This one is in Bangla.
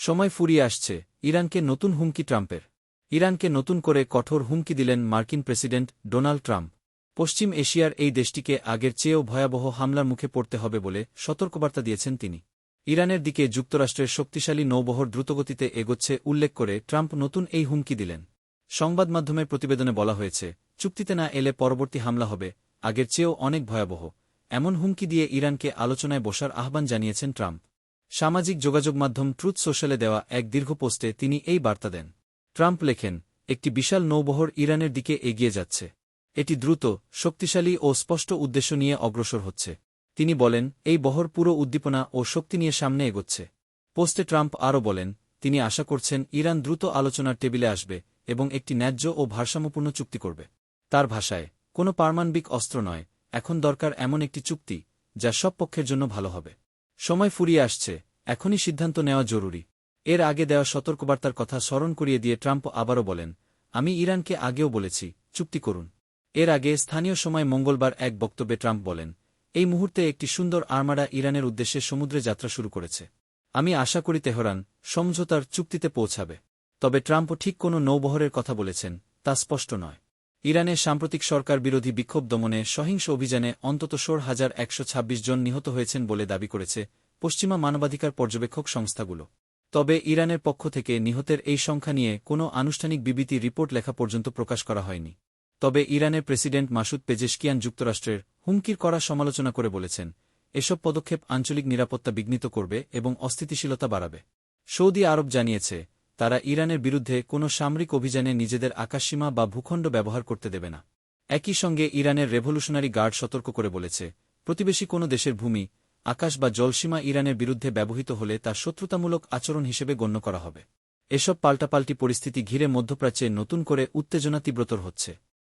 সময় ফুরিয়ে আসছে, ইরানকে নতুন হুমকি ট্রাম্পের। ইরানকে নতুন করে কঠোর হুমকি দিলেন মার্কিন প্রেসিডেন্ট ডোনাল্ড ট্রাম্প। পশ্চিম এশিয়ার এই দেশটিকে আগের চেয়েও ভয়াবহ হামলার মুখে পড়তে হবে বলে সতর্কবার্তা দিয়েছেন তিনি। ইরানের দিকে যুক্তরাষ্ট্রের শক্তিশালী নৌবহর দ্রুতগতিতে এগোচ্ছে উল্লেখ করে ট্রাম্প নতুন এই হুমকি দিলেন। সংবাদ মাধ্যমের প্রতিবেদনে বলা হয়েছে, চুক্তিতে না এলে পরবর্তী হামলা হবে, আগের চেয়েও অনেক ভয়াবহ। এমন হুমকি দিয়ে ইরানকে আলোচনায় বসার আহ্বান জানিয়েছেন ট্রাম্প। সামাজিক যোগাযোগ মাধ্যম ট্রুথ সোশ্যালে দেওয়া এক দীর্ঘ পোস্টে তিনি এই বার্তা দেন। ট্রাম্প লেখেন, একটি বিশাল নৌবহর ইরানের দিকে এগিয়ে যাচ্ছে। এটি দ্রুত, শক্তিশালী ও স্পষ্ট উদ্দেশ্য নিয়ে অগ্রসর হচ্ছে। তিনি বলেন, এই বহর পুরো উদ্দীপনা ও শক্তি নিয়ে সামনে এগোচ্ছে। পোস্টে ট্রাম্প আরও বলেন, তিনি আশা করছেন ইরান দ্রুত আলোচনার টেবিলে আসবে এবং একটি ন্যায্য ও ভারসাম্যপূর্ণ চুক্তি করবে। তার ভাষায়, কোনো পারমাণবিক অস্ত্র নয়, এখন দরকার এমন একটি চুক্তি যা সব পক্ষের জন্য ভালো হবে। সময় ফুরিয়ে আসছে এখনই সিদ্ধান্ত নেওয়া জরুরি। এর আগে দেওয়া সতর্কবার্তার কথা স্মরণ করিয়ে দিয়ে ট্রাম্প আবারও বলেন, আমি ইরানকে আগেও বলেছি, চুক্তি করুন। এর আগে স্থানীয় সময় মঙ্গলবার এক বক্তব্যে ট্রাম্প বলেন, এই মুহূর্তে একটি সুন্দর আর্মাডা ইরানের উদ্দেশ্যে সমুদ্রে যাত্রা শুরু করেছে। আমি আশা করি তেহরান সমঝোতার চুক্তিতে পৌঁছাবে। তবে ট্রাম্পও ঠিক কোনো নৌবহরের কথা বলেছেন, তা স্পষ্ট নয়। ইরানের সাম্প্রতিক সরকার বিরোধী বিক্ষোভ দমনে সহিংস অভিযানে অন্তত ষোড় হাজার একশো জন নিহত হয়েছেন বলে দাবি করেছে পশ্চিমা মানবাধিকার পর্যবেক্ষক সংস্থাগুলো। তবে ইরানের পক্ষ থেকে নিহতের এই সংখ্যা নিয়ে কোনো আনুষ্ঠানিক বিবৃতি রিপোর্ট লেখা পর্যন্ত প্রকাশ করা হয়নি। তবে ইরানের প্রেসিডেন্ট মাসুদ পেজেশকিয়ান যুক্তরাষ্ট্রের হুমকির করা সমালোচনা করে বলেছেন, এসব পদক্ষেপ আঞ্চলিক নিরাপত্তা বিঘ্নিত করবে এবং অস্থিতিশীলতা বাড়াবে। সৌদি আরব জানিয়েছে, তারা ইরানের বিরুদ্ধে কোনো সামরিক অভিযানে নিজেদের আকাশসীমা বা ভূখণ্ড ব্যবহার করতে দেবে না। একই সঙ্গে ইরানের রেভলিউশনারি গার্ড সতর্ক করে বলেছে, প্রতিবেশী কোনো দেশের ভূমি আকাশ বা জলসীমা ইরানের বিরুদ্ধে ব্যবহৃত হলে তা শত্রুতামূলক আচরণ হিসেবে গণ্য করা হবে। এসব পাল্টাপাল্টি পরিস্থিতি ঘিরে মধ্যপ্রাচ্যে নতুন করে উত্তেজনা তীব্রতর হচ্ছে।